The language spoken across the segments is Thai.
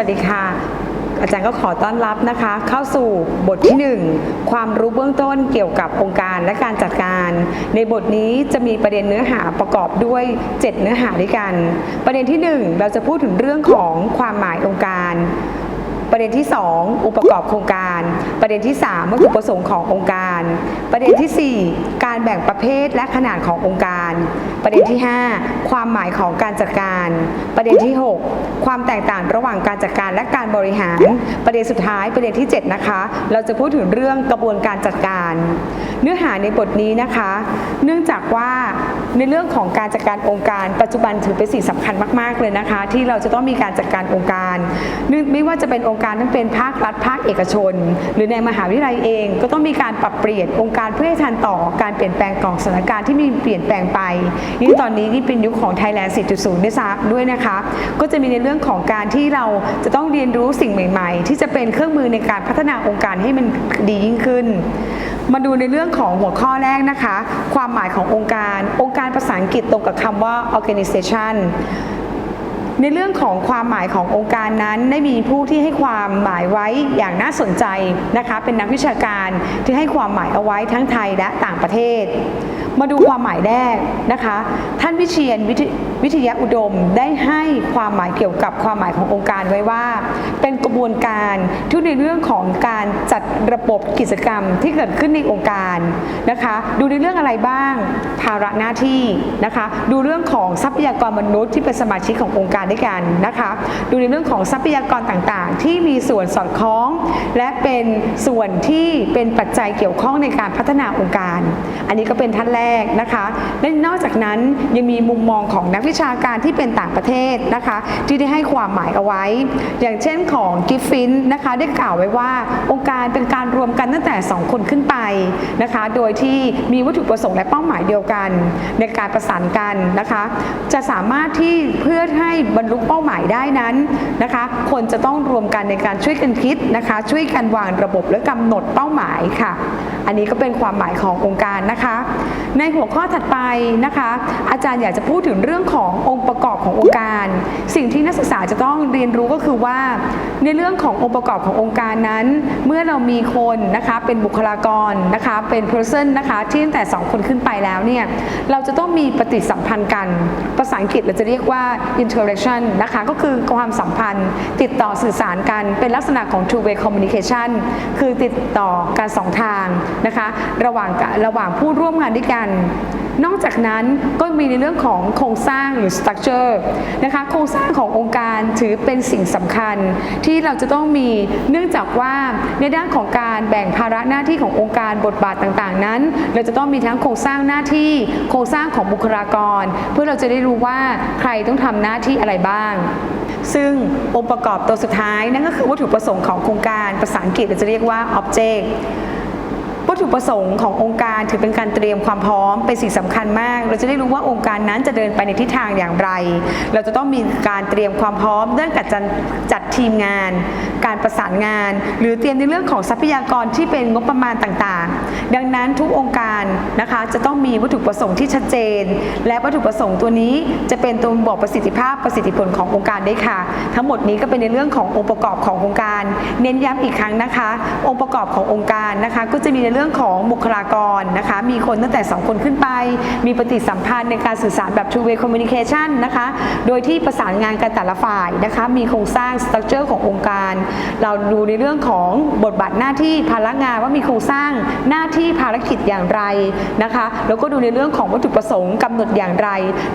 สวัสดีค่ะ อาจารย์ก็ขอต้อนรับนะคะ เข้าสู่บทที่ 1 ความรู้เบื้องต้นเกี่ยวกับองค์การและการจัดการ ในบทนี้จะมีประเด็นเนื้อหาประกอบด้วย 7 เนื้อหาด้วยกัน ประเด็นที่ 1 เราจะพูดถึงเรื่องของความหมายองค์การ ประเด็นที่ 2 อุปกรอบโครงการ ประเด็นที่3วัตถุประสงค์ขององค์การ ประเด็นทีสี่ 4 การแบ่งประเภทและขนาดขององค์การ ประเด็นที่ 5 ความหมายของการจัดการ ประเด็นที่ 6 ความแตกต่างระหว่างการจัดการและการบริหาร ประเด็นสุดท้ายประเด็นที่ 7 นะคะ เราจะพูดถึงเรื่องกระบวนการจัดการ เนื้อหาในบทนี้นะคะ เนื่องจากว่าในเรื่องของการจัดการองค์การ ปัจจุบันถือเป็นสิ่งสำคัญมาก ๆ เลยนะคะ ที่เราจะต้องมีการจัดการองค์การ ไม่ว่าจะเป็นองค์การทั้งเป็นภาครัฐภาคเอกชนหรือในมหาวิทยาลัยเอง ก็ต้องมีการปรับเปลี่ยนองค์การเพื่อให้ทันต่อการเปลี่ยนแปลงของสถานการณ์ที่มีเปลี่ยนแปลงไปยิ่งตอนนี้นี่เป็นยุคของ Thailand 4.0ด้วยซ้ำด้วยนะคะ ก็จะมีในเรื่องของการที่เราจะต้องเรียนรู้สิ่งใหม่ ๆ ที่จะเป็นเครื่องมือในการพัฒนาองค์การให้มันดียิ่งขึ้นมาดูในเรื่องของหัวข้อแรกนะคะ ความหมายขององค์การ องค์การภาษาอังกฤษตรงกับคำว่า organization ในเรื่องของความหมายขององค์การนั้น ได้มีผู้ที่ให้ความหมายไว้อย่างน่าสนใจนะคะ เป็นนักวิชาการที่ให้ความหมายเอาไว้ทั้งไทยและต่างประเทศ มาดูความหมายแรกนะคะ ท่านวิเชียนวิทวิทยาอุดมได้ให้ความหมายเกี่ยวกับความหมายขององค์การไว้ว่า เป็นกระบวนการที่ในเรื่องของการจัดระบบกิจกรรมที่เกิดขึ้นในองค์การนะคะ ดูในเรื่องอะไรบ้าง ภาระหน้าที่นะคะ ดูเรื่องของทรัพยากรมนุษย์ที่เป็นสมาชิกขององค์การด้วยกันนะคะ ดูในเรื่องของทรัพยากรต่างๆ ที่มีส่วนสอดคล้อง และเป็นส่วนที่เป็นปัจจัยเกี่ยวข้องในการพัฒนาองค์การ อันนี้ก็เป็นท่านแรกนะคะและนอกจากนั้นยังมีมุมมองของนักวิชาการที่เป็นต่างประเทศนะคะ ที่ได้ให้ความหมายเอาไว้ อย่างเช่นของกิฟฟินนะคะได้กล่าวไว้ว่าองค์การเป็นการรวมกันตั้งแต่ 2 คนขึ้นไปนะคะ โดยที่มีวัตถุประสงค์และเป้าหมายเดียวกัน ในการประสานกันนะคะ จะสามารถที่เพื่อให้บรรลุเป้าหมายได้นั้นนะคะ คนจะต้องรวมกันในการช่วยกันคิดนะคะ ช่วยกันวางระบบและกำหนดเป้าหมายค่ะ อันนี้ก็เป็นความหมายขององค์การนะคะ ในหัวข้อถัดไปนะคะ อาจารย์อยากจะพูดถึงเรื่องขององค์ประกอบขององค์การ สิ่งที่นักศึกษาจะต้องเรียนรู้ก็คือว่า ในเรื่องขององค์ประกอบขององค์การนั้น เมื่อเรามีคนนะคะเป็นบุคลากรนะคะเป็น person นะคะที่ตั้งแต่ 2 คนขึ้นไปแล้วเนี่ยเราจะต้องมีปฏิสัมพันธ์กันภาษาอังกฤษเราจะเรียกว่า interaction นะคะก็คือความสัมพันธ์ ติดต่อสื่อสารกันเป็นลักษณะของ two way communication คือติดต่อการสองทางนะคะระหว่างระหว่างผู้ร่วมงานด้วยกัน นอกจากนั้นก็มีในเรื่องของโครงสร้างหรือ structure นะคะโครงสร้างขององค์การถือเป็นสิ่งสำคัญที่เราจะต้องมีเนื่องจากว่าในด้านของการแบ่งภาระหน้าที่ขององค์การบทบาทต่างๆ นั้น เราจะต้องมีทั้งโครงสร้างหน้าที่โครงสร้างของบุคลากร เพื่อเราจะได้รู้ว่าใครต้องทำหน้าที่อะไรบ้างซึ่งองค์ประกอบตัวสุดท้ายนั่นก็คือวัตถุประสงค์ของโครงการภาษาอังกฤษเราจะเรียกว่า object วัตถุประสงค์ขององค์การถือเป็นการเตรียมความพร้อมเป็นสิ่งสำคัญมาก เราจะได้รู้ว่าองค์การนั้นจะเดินไปในทิศทางอย่างไร เราจะต้องมีการเตรียมความพร้อมเรื่องการจัดจัดทีมงาน การประสานงาน หรือเตรียมในเรื่องของทรัพยากรที่เป็นงบประมาณต่างๆ ดังนั้นทุกองค์การนะคะจะต้องมีวัตถุประสงค์ที่ชัดเจน และวัตถุประสงค์ตัวนี้จะเป็นตัวบอกประสิทธิภาพประสิทธิผลขององค์การได้ค่ะ ทั้งหมดนี้ก็เป็นในเรื่องขององค์ประกอบขององค์การ เน้นย้ำอีกครั้งนะคะ องค์ประกอบขององค์การนะคะก็จะมีในเรื่องื่องของบุคลากรนะคะ มีคนตั้งแต่ 2 คนขึ้นไป มีปฏิสัมพันธ์ในการสื่อสารแบบ two way communication นะคะ โดยที่ประสานงานกันแต่ละฝ่ายนะคะ มีโครงสร้าง structure ขององค์การ เราดูในเรื่องของบทบาทหน้าที่ภาระงานว่ามีโครงสร้างหน้าที่ภารกิจอย่างไรนะคะ แล้วก็ดูในเรื่องของวัตถุประสงค์กำหนดอย่างไร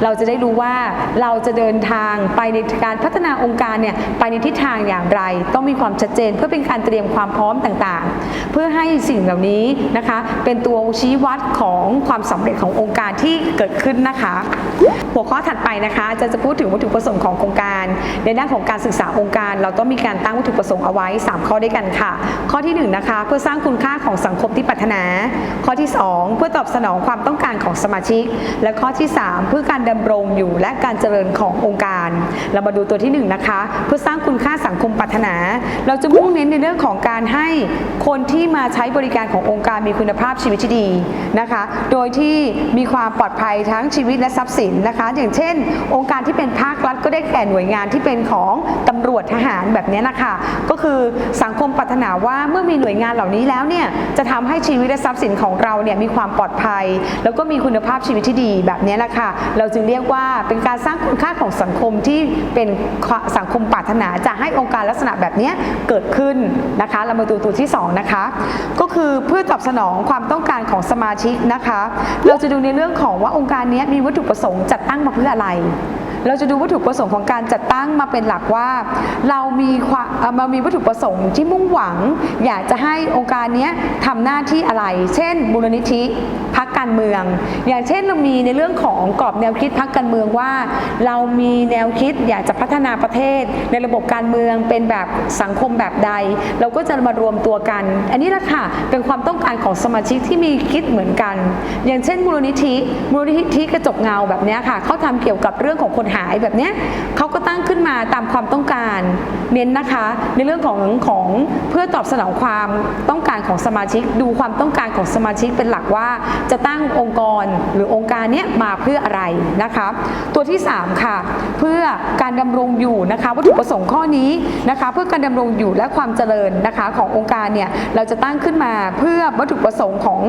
เราจะได้รู้ว่าเราจะเดินทางไปในการพัฒนาองค์การเนี่ยไปในทิศทางอย่างไร ต้องมีความชัดเจนเพื่อเป็นการเตรียมความพร้อมต่างๆ เพื่อให้สิ่งเหล่านี้นะคะเป็นตัวชี้วัดของความสำเร็จขององค์การที่เกิดขึ้นนะคะ หัวข้อถัดไปนะคะจะจะพูดถึงวัตถุประสงค์ของโครงการ ในด้านของการศึกษาองค์การ เราต้องมีการตั้งวัตถุประสงค์เอาไว้ 3 ข้อด้วยกันค่ะ ข้อที่1นนะคะเพื่อสร้างคุณค่าของสังคมที่พัฒนา ข้อที่ 2 เพื่อตอบสนองความต้องการของสมาชิก และข้อที่ 3 เพื่อการดำรงอยู่และการเจริญขององค์การ เรามาดูตัวที่1นะคะ เพื่อสร้างคุณค่าสังคมพัฒนา เราจะมุ่งเน้นในเรื่องของการให้คนที่มาใช้บริการขององค์การมีคุณภาพชีวิตที่ดีนะคะ โดยที่มีความปลอดภัยทั้งชีวิตและทรัพย์สินนะคะ อย่างเช่น องค์การที่เป็นภาครัฐก็ได้แก่หน่วยงานที่เป็นของตำรวจทหารแบบนี้นะคะก็คือสังคมปรารถนาว่าเมื่อมีหน่วยงานเหล่านี้แล้วเนี่ยจะทำให้ชีวิตและทรัพย์สินของเราเนี่ยมีความปลอดภัย แล้วก็มีคุณภาพชีวิตที่ดีแบบนี้แหละค่ะเราจึงเรียกว่าเป็นการสร้างคุณค่าของสังคมที่เป็นสังคมปรารถนาจะให้องค์การลักษณะแบบนี้เกิดขึ้นนะคะ เรามาดูตัวที่สองนะคะ ก็คือเพื่อตอบสนองความต้องการของสมาชิกนะคะ เราจะดูในเรื่องของว่าองค์การนี้มีวัตถุประสงค์จัดตั้งมาเพื่ออะไรเราจะดูวัตถุประสงค์ของการจัดตั้งมาเป็นหลักว่า เรามีความเรามีวัตถุประสงค์ที่มุ่งหวัง อยากจะให้องค์การนี้ทำหน้าที่อะไร เช่นมูลนิธิพั การเมือง อย่างเช่นเรามีในเรื่องของกรอบแนวคิดพักการเมืองว่า เรามีแนวคิดอยากจะพัฒนาประเทศ ในระบบการเมืองเป็นแบบสังคมแบบใด เราก็จะมารวมตัวกัน อันนี้แหละค่ะเป็นความต้องการของสมาชิกที่มีคิดเหมือนกัน อย่างเช่นมูลนิธิมูลนิธิกระจกเงาแบบนี้ค่ะเขาทำเกี่ยวกับเรื่องของคนหายแบบนี้เขาก็ตั้งขึ้นมาตามความต้องการเน้นนะคะ ในเรื่องของของเพื่อตอบสนองความต้องการของสมาชิก ดูความต้องการของสมาชิกเป็นหลักว่าจะตั้ง้งองค์กรหรือองค์การเนี้ยมาเพื่ออะไรนะคะ ตัวที่ 3 ค่ะ เพื่อการดำรงอยู่นะคะวัตถุประสงค์ข้อนี้นะคะ เพื่อการดำรงอยู่และความเจริญนะคะขององค์การเนี่ยเราจะตั้งขึ้นมาเพื่อวัตถุประสงค์ของ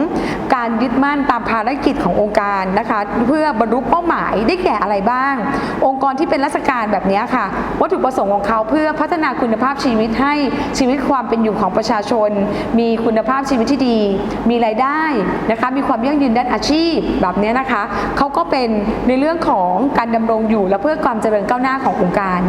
การยึดมั่นตามภารกิจขององค์การนะคะ เพื่อบรรลุเป้าหมายได้แก่อะไรบ้าง องค์กรที่เป็นราชการแบบนี้ค่ะ วัตถุประสงค์ของเขาเพื่อพัฒนาคุณภาพชีวิตให้ชีวิตความเป็นอยู่ของประชาชน มีคุณภาพชีวิตที่ดี มีรายได้นะคะมีความยั่งยืนด้านอาชีพแบบนี้นะคะเขาก็เป็นในเรื่องของการดำรงอยู่และเพื่อความเจริญก้าวหน้าขององค์การ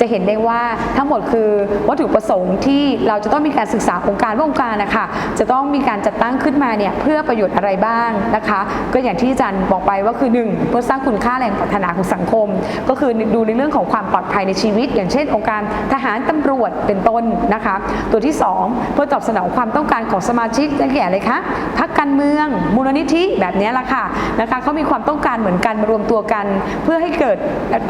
จะเห็นได้ว่าทั้งหมดคือวัตถุประสงค์ที่เราจะต้องมีการศึกษาองค์การว่าองค์การนะคะจะต้องมีการจัดตั้งขึ้นมาเนี่ยเพื่อประโยชน์อะไรบ้างนะคะ ก็อย่างที่อาจารย์บอกไปว่าคือ 1 เพื่อสร้างคุณค่าแรงปรารถนาของสังคม ก็คือดูในเรื่องของความปลอดภัยในชีวิต อย่างเช่น องค์การทหารตำรวจเป็นต้นนะคะ ตัวที่ 2 เพื่อตอบสนองความต้องการของสมาชิกได้แก่อะไรคะพักการเมือง มูลนิธิแบบนี้และค่ะนะคะเขามีความต้องการเหมือนกันมารวมตัวกัน เพื่อให้เกิด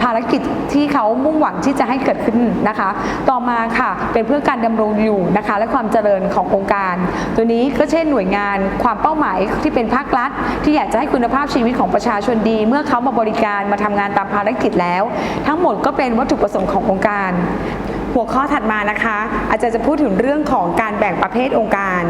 ภารกิจที่เขามุ่งหวังที่จะให้เกิดขึ้นนะคะ ต่อมาค่ะเป็นเพื่อการดำรงอยู่นะคะ และความเจริญขององค์การ ตัวนี้ก็เช่นหน่วยงานความเป้าหมายที่เป็นภาครัฐ ที่อยากจะให้คุณภาพชีวิตของประชาชนดี เมื่อเขามาบริการมาทำงานตามภารกิจแล้ว ทั้งหมดก็เป็นวัตถุประสงค์ขององค์การหัวข้อถัดมานะคะ อาจารย์จะพูดถึงเรื่องของการแบ่งประเภทองค์การ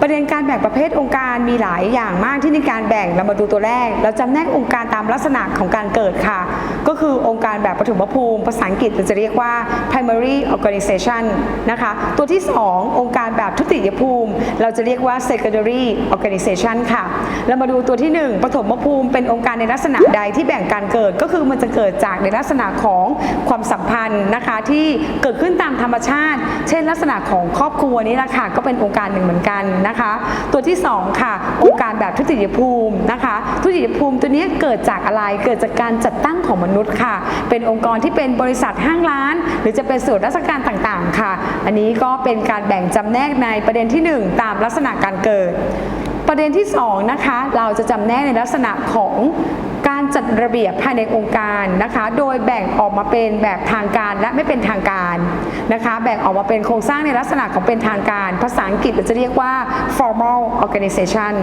ประเด็นการแบ่งประเภทองค์การมีหลายอย่างมากที่ในการแบ่งเรามาดูตัวแรก เราจำแนกองค์การตามลักษณะของการเกิดค่ะ ก็คือองค์การแบบปฐมภูมิ ภาษาอังกฤษเราจะเรียกว่า primary organization นะคะ ตัวที่ 2 องค์การแบบทุติยภูมิ เราจะเรียกว่า secondary organization ค่ะ เรามาดูตัวที่ 1ปฐมภูมิเป็นองค์การในลักษณะใดที่แบ่งการเกิดก็คือมันจะเกิดจากในลักษณะของความสัมพันธ์นะคะที่เกิดขึ้นตามธรรมชาติ เช่น ลักษณะของครอบครัวนี้แหละค่ะก็เป็นองค์การหนึ่งเหมือนกันนะคะ ตัวที่ 2 ค่ะ องค์การแบบทุติยภูมินะคะ ทุติยภูมิตัวนี้เกิดจากอะไรเกิดจากการจัดตั้งของมนุษย์ค่ะ เป็นองค์กรที่เป็นบริษัทห้างร้าน หรือจะเป็นส่วนราชการต่างๆ ค่ะ อันนี้ก็เป็นการแบ่งจำแนกในประเด็นที่ 1 ตามลักษณะการเกิด ประเด็นที่2นะคะเราจะจำแนกในลักษณะของ การจัดระเบียบภายในองค์การนะคะ โดยแบ่งออกมาเป็นแบบทางการและไม่เป็นทางการนะคะ แบ่งออกมาเป็นโครงสร้างในลักษณะของเป็นทางการ ภาษาอังกฤษเราจะเรียกว่า formal organization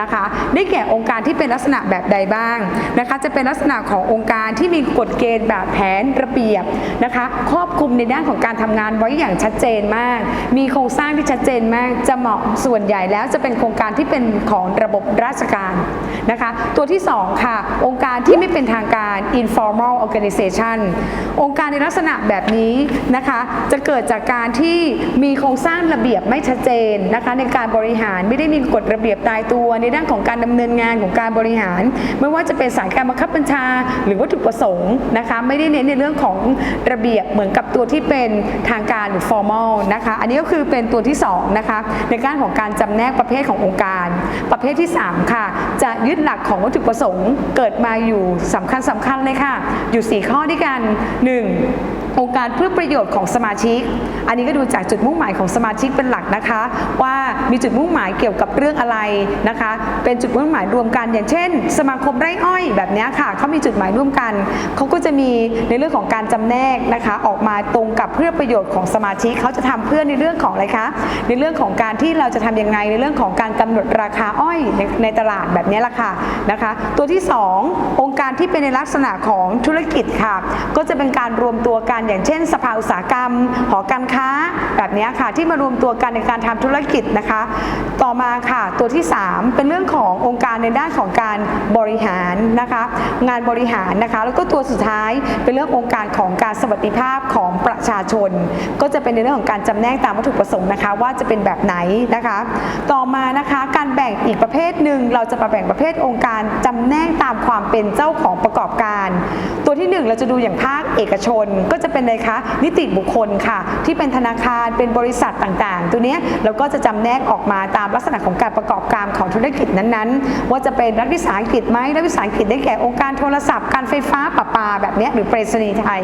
นะคะ ได้แก่องค์การที่เป็นลักษณะแบบใดบ้างนะคะ จะเป็นลักษณะขององค์การที่มีกฎเกณฑ์แบบแผนระเบียบนะคะ ครอบคลุมในด้านของการทำงานไว้อย่างชัดเจนมาก มีโครงสร้างที่ชัดเจนมาก จะเหมาะส่วนใหญ่แล้วจะเป็นโครงการที่เป็นของระบบราชการนะคะ ตัวที่ 2 ค่ะองค์การที่ไม่เป็นทางการ informal organization องค์การในลักษณะแบบนี้นะคะ จะเกิดจากการที่มีโครงสร้างระเบียบไม่ชัดเจนนะคะในการบริหารไม่ได้มีกฎระเบียบตายตัวในด้านของการดำเนินงานของการบริหาร ไม่ว่าจะเป็นสายการบังคับบัญชา หรือวัตถุประสงค์นะคะไม่ได้เน้นในเรื่องของระเบียบเหมือนกับตัวที่เป็นทางการหรือ formal นะคะอันนี้ก็คือเป็นตัวที่สองนะคะในการของการจำแนกประเภทขององค์การ ประเภทที่ 3 ค่ะ จะยึดหลักของวัตถุประสงค์ เกิดมาอยู่สำคัญสำคัญเลยค่ะ อยู่ 4 ข้อด้วยกัน 1. องค์การเพื่อประโยชน์ของสมาชิก อันนี้ก็ดูจากจุดมุ่งหมายของสมาชิกเป็นหลักนะคะ ว่ามีจุดมุ่งหมายเกี่ยวกับเรื่องอะไรนะคะ เป็นจุดมุ่งหมายรวมกัน อย่างเช่น สมาคมไร่อ้อยแบบนี้ค่ะเขามีจุดหมายร่วมกันเขาก็จะมีในเรื่องของการจำแนกนะคะ ออกมาตรงกับเพื่อประโยชน์ของสมาชิกเขาจะทำเพื่อในเรื่องของอะไรคะในเรื่องของการที่เราจะทำยังไงในเรื่องของการกำหนดราคาอ้อยในในตลาดแบบนี้ละค่ะนะคะ ตัวที่ 2 องค์การที่เป็นในลักษณะของธุรกิจค่ะ ก็จะเป็นการรวมตัวกันอย่างเช่น สภาอุตสาหกรรม หอการค้าแบบนี้ค่ะ ที่มารวมตัวกันในการทำธุรกิจนะคะ ต่อมาค่ะตัวที่ 3 เป็นเรื่องขององค์การในด้านของการบริหารนะคะ งานบริหารนะคะ แล้วก็ตัวสุดท้ายเป็นเรื่ององค์การของการสวัสดิภาพของประชาชน ก็จะเป็นในเรื่องของการจำแนกตามวัตถุประสงค์นะคะ ว่าจะเป็นแบบไหนนะคะ ต่อมานะคะการแบ่งอีกประเภทหนึ่งเราจะมาแบ่งประเภทองค์การจำแนกตามความเป็นเจ้าของประกอบการ ตัวที่หนึ่งเราจะดูอย่างภาคเอกชนก็จะเป็นเลยคะนิติบุคคลค่ะ ที่เป็นธนาคารเป็นบริษัทต่างๆ ตัวเนี้ยเราก็จะจำแนกออกมาตามลักษณะของการประกอบการของธุรกิจนั้นๆ ว่าจะเป็นรัฐวิสาหกิจไหมรัฐวิสาหกิจได้แก่องค์การโทรศัพท์ การไฟฟ้าประปาแบบเนี้ยหรือไปรษณีย์ไทย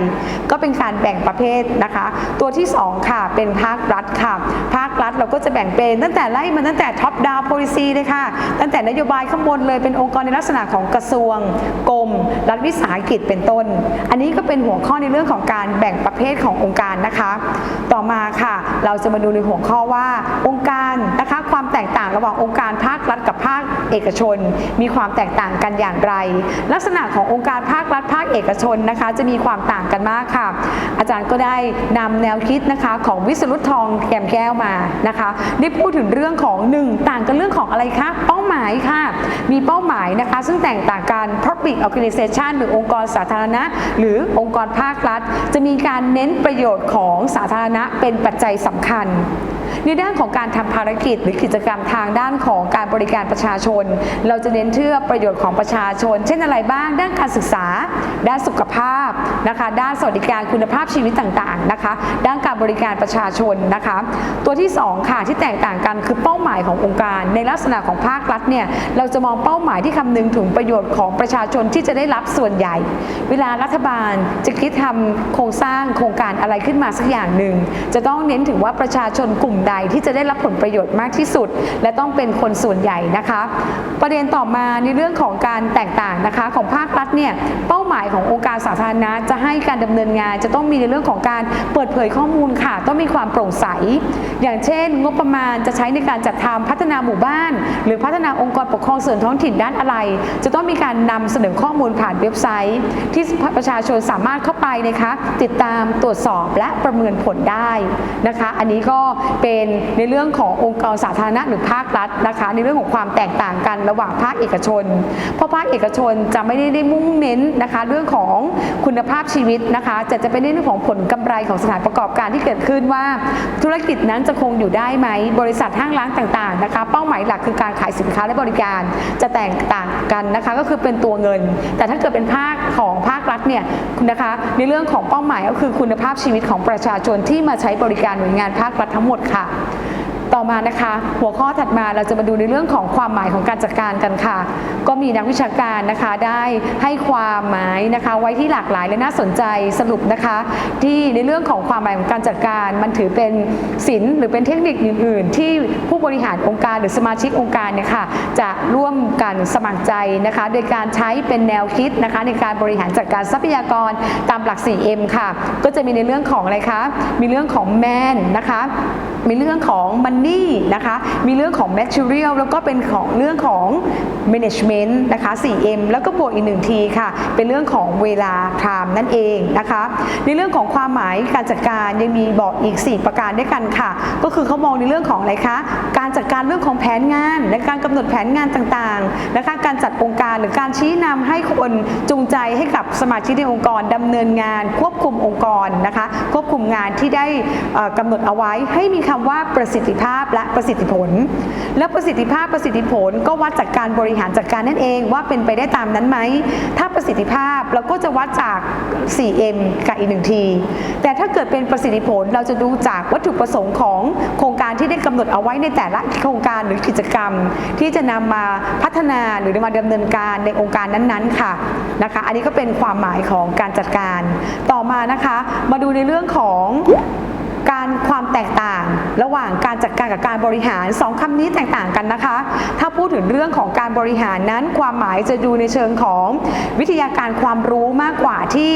ก็เป็นการแบ่งประเภทนะคะ ตัวที่สองค่ะ เป็นภาครัฐค่ะ ภาครัฐเราก็จะแบ่งเป็นตั้งแต่ไล่มาตั้งแต่ท็อปดาวโพลิซีเลยค่ะ ตั้งแต่นโยบายข้างบนเลยเป็นองค์กรในลักษณะของกระทรวง กรม รัฐวิสาหกิจเป็นต้น อันนี้ก็เป็นหัวข้อในเรื่องของการแบ่งประเภทขององค์การนะคะ ต่อมาค่ะ เราจะมาดูในหัวข้อว่า องค์การนะคะความแตกต่างระหว่างองค์การภาครัฐกับภาคเอกชน มีความแตกต่างกันอย่างไร ลักษณะขององค์การภาครัฐภาคเอกชนนะคะ จะมีความต่างกันมากค่ะ อาจารย์ก็ได้นำแนวคิดนะคะของวิสรุตทองแก้มแก้วมานะคะ ได้พูดถึงเรื่องของหนึ่งต่างกันเรื่องของอะไรคะ หมายค่ะ มีเป้าหมายนะคะ ซึ่งแตกต่างกัน public organization หรือองค์กรสาธารณะ หรือองค์กรภาครัฐ จะมีการเน้นประโยชน์ของสาธารณะเป็นปัจจัยสำคัญ ในด้านของการทำภารกิจหรือกิจกรรมทางด้านของการบริการประชาชน เราจะเน้นเชื่อประโยชน์ของประชาชน เช่นอะไรบ้าง ด้านการศึกษา ด้านสุขภาพนะคะ ด้านสวัสดิการคุณภาพชีวิตต่างๆนะคะ ด้านการบริการประชาชนนะคะ ตัวที่สองค่ะที่แตกต่างกันคือเป้าหมายขององค์การ ในลักษณะของภาครัฐเนี่ยเราจะมองเป้าหมายที่คำนึงถึงประโยชน์ของประชาชนที่จะได้รับส่วนใหญ่ เวลารัฐบาลจะคิดทำโครงสร้างโครงการอะไรขึ้นมาสักอย่างหนึ่งจะต้องเน้นถึงว่าประชาชนกลุ่มใดที่จะได้รับผลประโยชน์มากที่สุด และต้องเป็นคนส่วนใหญ่นะคะ ประเด็นต่อมาในเรื่องของการแตกต่างนะคะ ของภาครัฐเนี่ยเป้าหมายขององค์การสาธารณะจะให้การดำเนินงาน จะต้องมีในเรื่องของการเปิดเผยข้อมูลค่ะ ต้องมีความโปร่งใส อย่างเช่น งบประมาณจะใช้ในการจัดทำพัฒนาหมู่บ้าน หรือพัฒนาองค์กรปกครองส่วนท้องถิ่นด้านอะไร จะต้องมีการนำเสนอข้อมูลผ่านเว็บไซต์ ที่ประชาชนสามารถเข้าไปนะคะติดตามตรวจสอบและประเมินผลได้นะคะ อันนี้ก็เป็นในเรื่องขององค์กรสาธารณะหรือภาครัฐนะคะ ในเรื่องของความแตกต่างกันระหว่างภาคเอกชน เพราะภาคเอกชนจะไม่ได้ได้มุ่งเน้นนะคะ เรื่องของคุณภาพชีวิตนะคะ จะจะเป็นเรื่องของผลกำไรของสถานประกอบการที่เกิดขึ้นว่า ธุรกิจนั้นจะคงอยู่ได้ไหมบริษัทห้างร้านต่างๆนะคะ เป้าหมายหลักคือการขายสินค้าและบริการจะแตกต่างกันนะคะ ก็คือเป็นตัวเงิน แต่ถ้าเกิดเป็นภาคของภาครัฐเนี่ยนะคะ ในเรื่องของเป้าหมายก็คือคุณภาพชีวิตของประชาชนที่มาใช้บริการหน่วยงานภาครัฐทั้งหมดค่ะ 아! ต่อมานะคะ หัวข้อถัดมาเราจะมาดูในเรื่องของความหมายของการจัดการกันค่ะ ก็มีนักวิชาการนะคะได้ให้ความหมายนะคะ ไว้ที่หลากหลายและน่าสนใจสรุปนะคะ ที่ในเรื่องของความหมายของการจัดการมันถือเป็นศิลป์หรือเป็นเทคนิคอื่น ๆ ที่ผู้บริหารองค์การหรือสมาชิกองค์การเนี่ยค่ะจะร่วมกันสมัครใจนะคะ โดยการใช้เป็นแนวคิดนะคะ ในการบริหารจัดการทรัพยากรตามหลัก 4M ค่ะ ก็จะมีในเรื่องของอะไรคะมีเรื่องของแมนนะคะ มีเรื่องของ Money นะคะ มีเรื่องของ Material แล้วก็เป็นของเรื่องของ Management นะคะ 4M แล้วก็บวกอีกหนึ่งทีค่ะ เป็นเรื่องของเวลา Time นั่นเองนะคะ ในเรื่องของความหมายการจัดการยังมีบอกอีก 4 ประการด้วยกันค่ะ ก็คือเขามองในเรื่องของอะไรคะ การจัดการเรื่องของแผนงานและการกำหนดแผนงานต่างๆนะคะ การจัดองค์การหรือการชี้นำให้คนจูงใจให้กับสมาชิกในองค์กรดำเนินงาน ควบคุมองค์กรนะคะ ควบคุมงานที่ได้เอ่อกำหนดเอาไว้ให้มีคำว่าประสิทธิภาพและประสิทธิผล และประสิทธิภาพประสิทธิผลก็วัดจากการบริหารจัดการนั่นเองว่าเป็นไปได้ตามนั้นไหม ถ้าประสิทธิภาพเราก็จะวัดจาก 4M กับอีกหนึ่งที แต่ถ้าเกิดเป็นประสิทธิผลเราจะดูจากวัตถุประสงค์ของโครงการที่ได้กำหนดเอาไว้ในแต่ละโครงการหรือกิจกรรม ที่จะนำมาพัฒนาหรือมาดำเนินการในองค์การนั้นๆค่ะนะคะ อันนี้ก็เป็นความหมายของการจัดการ ต่อมานะคะ มาดูในเรื่องของ การความแตกต่าง ระหว่างการจัดการกับการบริหารสองคำนี้แตกต่างกันนะคะ ถ้าพูดถึงเรื่องของการบริหารนั้น ความหมายจะดูในเชิงของวิทยาการความรู้มากกว่าที่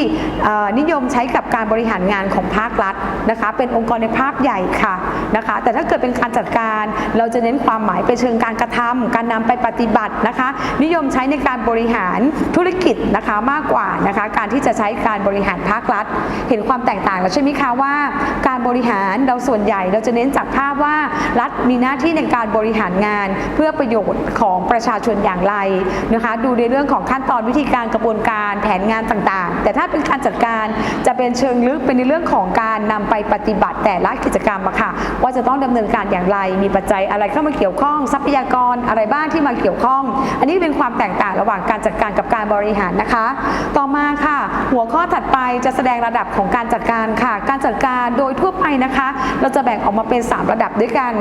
นิยมใช้กับการบริหารงานของภาครัฐนะคะ เป็นองค์กรในภาพใหญ่ค่ะนะคะ แต่ถ้าเกิดเป็นการจัดการเราจะเน้นความหมายไปเชิงการกระทำการนำไปปฏิบัตินะคะ นิยมใช้ในการบริหารธุรกิจนะคะมากกว่านะคะ การที่จะใช้การบริหารภาครัฐ เห็นความแตกต่างแล้วใช่ไหมคะว่าการบริหารเราส่วนใหญ่เราจะเน้นจากภาพว่ารัฐมีหน้าที่ในการบริหารงาน เพื่อประโยชน์ของประชาชนอย่างไรนะคะดูในเรื่องของขั้นตอนวิธีการกระบวนการแผนงานต่างๆ แต่ถ้าเป็นการจัดการจะเป็นเชิงลึกเป็นในเรื่องของการนำไปปฏิบัติแต่ละกิจกรรมอะค่ะว่าจะต้องดำเนินการอย่างไร มีปัจจัยอะไรเข้ามาเกี่ยวข้อง ทรัพยากรอะไรบ้างที่มาเกี่ยวข้อง อันนี้เป็นความแตกต่างระหว่างการจัดการกับการบริหารนะคะ ต่อมาค่ะ หัวข้อถัดไปจะแสดงระดับของการจัดการค่ะ การจัดการโดยทั่วไปนะคะ เราจะแบ่งออกมาเป็น 3 ระดับด้วยกัน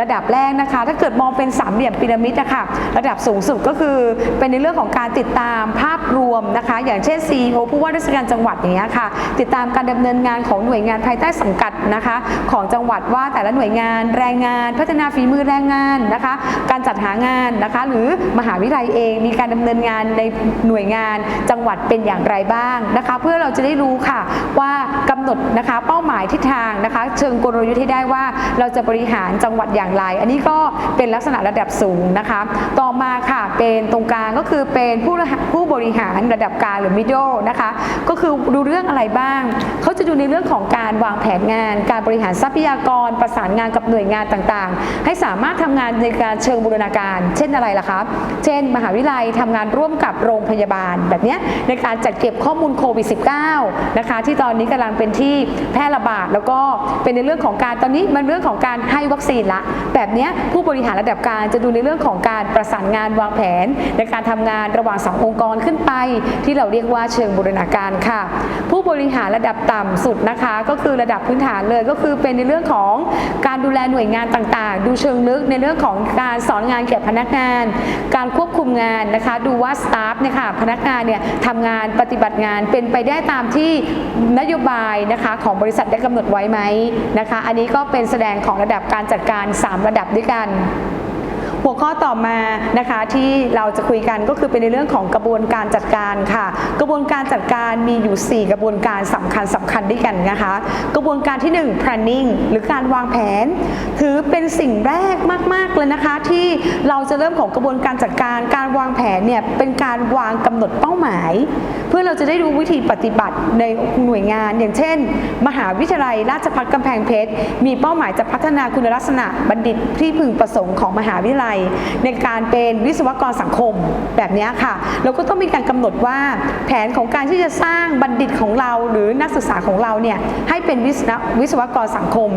ระดับแรกนะคะ ถ้าเกิดมองเป็นสามเหลี่ยมพีระมิดนะคะระดับสูงสุดก็คือเป็นในเรื่องของการติดตามภาพรวมนะคะ อย่างเช่น CEO ผู้ว่าราชการจังหวัดอย่างเงี้ยค่ะ ติดตามการดำเนินงานของหน่วยงานภายใต้สังกัดนะคะ ของจังหวัดว่าแต่ละหน่วยงานแรงงาน พัฒนาฝีมือแรงงานนะคะ การจัดหางานนะคะ หรือมหาวิทยาลัยเองมีการดำเนินงานในหน่วยงานจังหวัดเป็นอย่างไรบ้างนะคะ เพื่อเราจะได้รู้ค่ะว่ากำหนดนะคะเป้าหมายทิศทางนะคะเชิงกลยุทธ์ให้ได้ว่าเราจะบริหารจังหวัดอย่างไร อันนี้ก็เป็นลักษณะระดับสูงนะคะ ต่อมาค่ะเป็นตรงกลางก็คือเป็นผู้ผู้บริหารระดับกลางหรือ middle นะคะ ก็คือดูเรื่องอะไรบ้าง เขาจะดูในเรื่องของการวางแผนงาน การบริหารทรัพยากร ประสานงานกับหน่วยงานต่างๆ ให้สามารถทำงานในการเชิงบูรณาการ เช่นอะไรล่ะครับเช่น มหาวิทยาลัยทำงานร่วมกับโรงพยาบาล แบบนี้ในการจัดเก็บข้อมูลโควิด -19 นะคะที่ตอนนี้กำลังเป็นที่แพร่ระบาดแล้วก็เป็นในเรื่องของการตอนนี้มันเรื่องของการให้วัคซีนละ แบบนี้ผู้บริหารระดับกางจะดูในเรื่องของการประสานงานวางแผน ในการทำงานระหว่างสององค์กรขึ้นไป ที่เราเรียกว่าเชิงบูรณาการค่ะ ผู้บริหารระดับต่ำสุดนะคะ ก็คือระดับพื้นฐานเลยก็คือเป็นในเรื่องของการดูแลหน่วยงานต่างๆ ดูเชิงลึกในเรื่องของการสอนงานแก่พนักงาน การควบคุมงานนะคะ ดูว่าสตาฟเนี่ยค่ะพนักงานเนี่ยทำงานปฏิบัติงานเป็นไปได้ตามที่นโยบายนะคะของบริษัทได้กำหนดไว้ไหมนะคะ อันนี้ก็เป็นแสดงของระดับการจัดการ 3 ระดับด้วยกัน หัวข้อต่อมานะคะที่เราจะคุยกันก็คือเป็นในเรื่องของกระบวนการจัดการค่ะ กระบวนการจัดการมีอยู่ 4 กระบวนการสำคัญสำคัญด้วยกันนะคะ กระบวนการที่ 1 planning หรือการวางแผน ถือเป็นสิ่งแรกมาก ๆ เลยนะคะ ที่เราจะเริ่มของกระบวนการจัดการการวางแผนเนี่ยเป็นการวางกำหนดเป้าหมาย เพื่อเราจะได้รู้วิธีปฏิบัติในหน่วยงาน อย่างเช่น มหาวิทยาลัยราชภัฏกำแพงเพชรมีเป้าหมายจะพัฒนาคุณลักษณะบัณฑิตที่พึงประสงค์ของมหาวิทยาลัยในการเป็นวิศวกรสังคมแบบนี้ค่ะ เราก็ต้องมีการกำหนดว่าแผนของการที่จะสร้างบัณฑิตของเราหรือนักศึกษาของเราเนี่ยให้เป็นวิศววิศวกรสังคม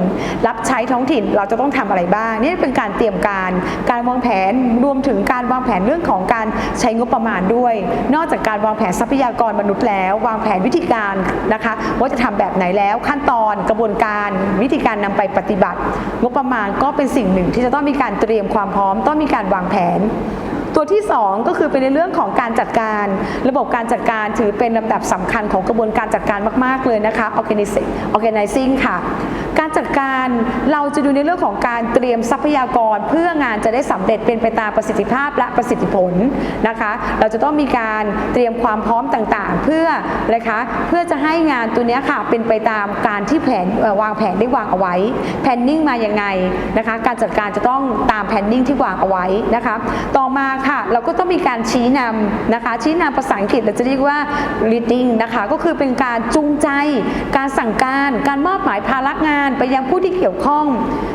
รับใช้ท้องถิ่นเราจะต้องทำอะไรบ้าง นี่เป็นการเตรียมการการวางแผนรวมถึงการวางแผนเรื่องของการใช้งบประมาณด้วย นอกจากการวางแผนทรัพยากรมนุษย์แล้ว วางแผนวิธีการนะคะว่าจะทำแบบไหนแล้วขั้นตอนกระบวนการวิธีการนำไปปฏิบัติ งบประมาณก็เป็นสิ่งหนึ่งที่จะต้องมีการเตรียมความพร้อมต้องมีการวางแผน ตัวที่ 2 ก็คือเป็นในเรื่องของการจัดการ ระบบการจัดการถือเป็นลำดับสำคัญของกระบวนการจัดการมาก ๆ เลยนะคะ organizing organizing ค่ะ การจัดการเราจะดูในเรื่องของการเตรียมทรัพยากร เพื่องานจะได้สำเร็จเป็นไปตามประสิทธิภาพและประสิทธิผลนะคะ เราจะต้องมีการเตรียมความพร้อมต่างๆ เพื่อนะคะเพื่อจะให้งานตัวนี้ค่ะเป็นไปตามการที่แผนวางแผนได้วางเอาไว้แพนนิ่งมาอย่างไงนะคะ การจัดการจะต้องตามแพนนิ่งที่วางเอาไว้นะคะ ต่อมาค่ะ เราก็ต้องมีการชี้นำนะคะ ชี้นำภาษาอังกฤษเราจะเรียกว่า leading นะคะ ก็คือเป็นการจูงใจ การสั่งการ การมอบหมายภาระงาานไปยังผู้ที่เกี่ยวข้อง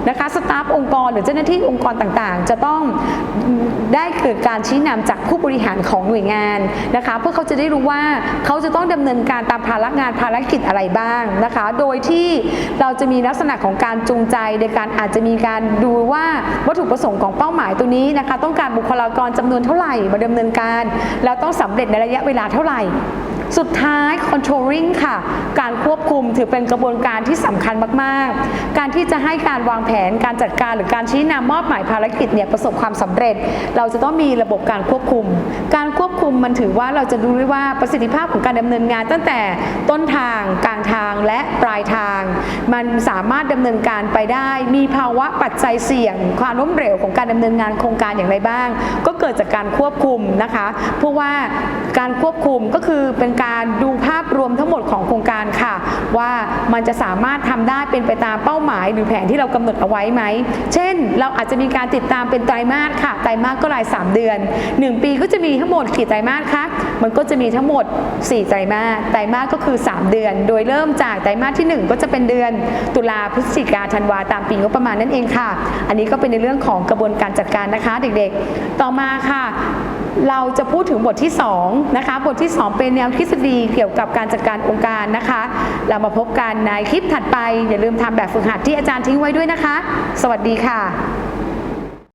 นะคะสตาฟองค์กรหรือเจ้าหน้าที่องค์กรต่างๆ จะต้องได้เกิดการชี้นำจากผู้บริหารของหน่วยงานนะคะ เพื่อเขาจะได้รู้ว่าเขาจะต้องดำเนินการตามภาระงานภารกิจอะไรบ้างนะคะ โดยที่เราจะมีลักษณะของการจูงใจในการอาจจะมีการดูว่าวัตถุประสงค์ของเป้าหมายตัวนี้นะคะ ต้องการบุคลากรจำนวนเท่าไหร่มาดำเนินการ แล้วต้องสำเร็จในระยะเวลาเท่าไหร่ สุดท้าย controlling ค่ะ การควบคุมถือเป็นกระบวนการที่สำคัญมากๆ การที่จะให้การวางแผนการจัดการหรือการชี้นำมอบหมายภารกิจเนี่ยประสบความสำเร็จ เราจะต้องมีระบบการควบคุม การ ควบคุมมันถือว่าเราจะดูได้ว่าประสิทธิภาพของการดำเนินงาน ตั้งแต่ต้นทางกลางทางและปลายทาง มันสามารถดำเนินการไปได้ มีภาวะปัจจัยเสี่ยง ความล้มเหลวของการดำเนินงานโครงการอย่างไรบ้าง ก็เกิดจากการควบคุมนะคะเพราะว่าการควบคุมก็คือเป็นการดูภาพรวมทั้งหมดของโครงการค่ะ ว่ามันจะสามารถทำได้เป็นไปตามเป้าหมาย หรือแผนที่เรากำหนดเอาไว้ไหม เช่น เราอาจจะมีการติดตามเป็นไตรมาสค่ะ ไตรมาสก็ราย 3 เดือน 1 ปีก็จะมีทั้งหมดกี่ไตรมาสคะ มันก็จะมีทั้งหมด 4 ไตรมาส ไตรมาสก็คือ 3 เดือน โดยเริ่มจากไตรมาสที่ 1 ก็จะเป็นเดือน ตุลาพฤศจิกาธันวาตามปีงบประมาณนั่นเองค่ะ อันนี้ก็เป็นในเรื่องของกระบวนการจัดการนะคะ เด็กๆ ต่อมาค่ะเราจะพูดถึงบทที่2นะคะ บทที่ 2 เป็นแนวทฤษฎีเกี่ยวกับการจัดการองค์การนะคะเรามาพบกันในคลิปถัดไป อย่าลืมทำแบบฝึกหัดที่อาจารย์ทิ้งไว้ด้วยนะคะ สวัสดีค่ะ